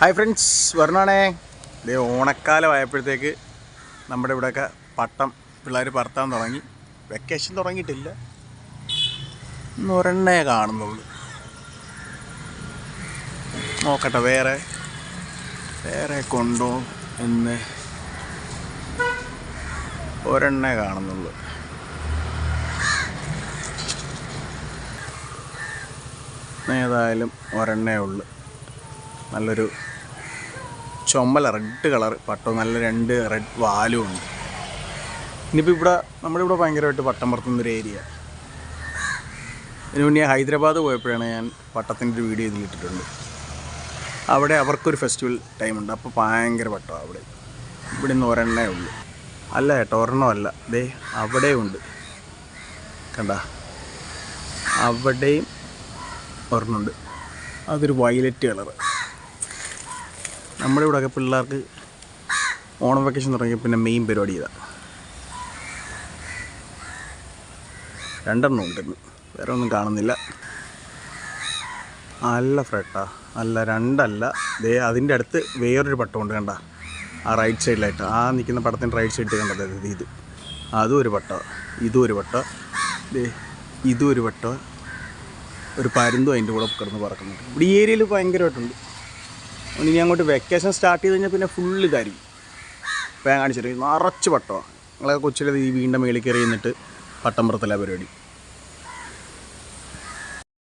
Hi friends വരണാണേ. ഇതേ ഓണക്കാലം ആയപ്പോഴത്തേക്ക് നമ്മുടെ ഇവിടെയൊക്കെ പട്ടം പിള്ളേർ പറത്താൻ തുടങ്ങി. വെക്കേഷൻ തുടങ്ങിയിട്ടില്ല. ഒരെണ്ണേ കാണുന്നുള്ളൂ. നോക്കട്ടെ വേറെ വേറെ കൊണ്ടോ എന്ന് ഒരെണ്ണേ കാണുന്നുള്ളൂ. ഏതായാലും ഒരെണ്ണേ ഉള്ളു. നല്ലൊരു ചുമല റെഡ് കളർ പട്ടം നല്ല രണ്ട് റെഡ് വാലും ഉണ്ട്. ഇനിയിപ്പോൾ ഇവിടെ നമ്മുടെ ഇവിടെ ഭയങ്കരമായിട്ട് പട്ടം പറത്തുന്നൊരു ഏരിയ ഇതിനു മുന്നേ ഹൈദരാബാദ് പോയപ്പോഴാണ് ഞാൻ പട്ടത്തിന്റെ ഒരു വീഡിയോ ഇതിലിട്ടിട്ടുണ്ട് അവിടെ അവർക്കൊരു ഫെസ്റ്റിവൽ ടൈമുണ്ട് അപ്പോൾ ഭയങ്കര പട്ടമാണ് അവിടെ. ഇവിടെ നിന്ന് ഒരെണ്ണേ ഉള്ളൂ. അല്ല കേട്ടോ ഒരെണ്ണമല്ല ദേ അവിടെയുണ്ട് കണ്ട? അവിടെയും ഒരെണ്ണമുണ്ട് അതൊരു വയലറ്റ് കളറ് നമ്മുടെ ഇവിടെയൊക്കെ പിള്ളേർക്ക് ഓണം വെക്കേഷൻ തുടങ്ങിയ പിന്നെ മെയിൻ പരിപാടി ഇതാ. രണ്ടെണ്ണം ഉണ്ടെന്ന് വേറെ ഒന്നും കാണുന്നില്ല. അല്ല ഫ്രട്ടാ. അല്ല രണ്ടല്ല. ദേ അതിന്റെ അടുത്ത് വേറൊരു പട്ടമുണ്ട് കണ്ട. ആ റൈറ്റ് സൈഡിലായിട്ട് ആ നിൽക്കുന്ന പടത്തിന്റെ റൈറ്റ് സൈഡിൽ കണ്ടത് ഇത് ഇത്. അതും ഒരു പട്ട. ഇതും ഒരു പട്ട. ദേ ഇതും ഒരു പട്ട. ഒരു പരുന്തും അതിന്റെ കൂടെ കിടന്ന് പറക്കുന്നുണ്ട് ഇവിടെ ഈ ഏരിയയിൽ ഭയങ്കരമായിട്ടുണ്ട്. ഇനി അങ്ങോട്ട് വെക്കേഷൻ സ്റ്റാർട്ട് ചെയ്ത് കഴിഞ്ഞാൽ പിന്നെ ഫുള്ള് ഇതായിരിക്കും. ഞാൻ കാണിച്ചിട്ട് നിറച്ച് പട്ടമാണ് നിങ്ങളെ കൊച്ചിലത് ഈ വീണ്ടും മേളിൽ കയറി നിന്നിട്ട് പട്ടം പുറത്തല്ല പരിപാടി.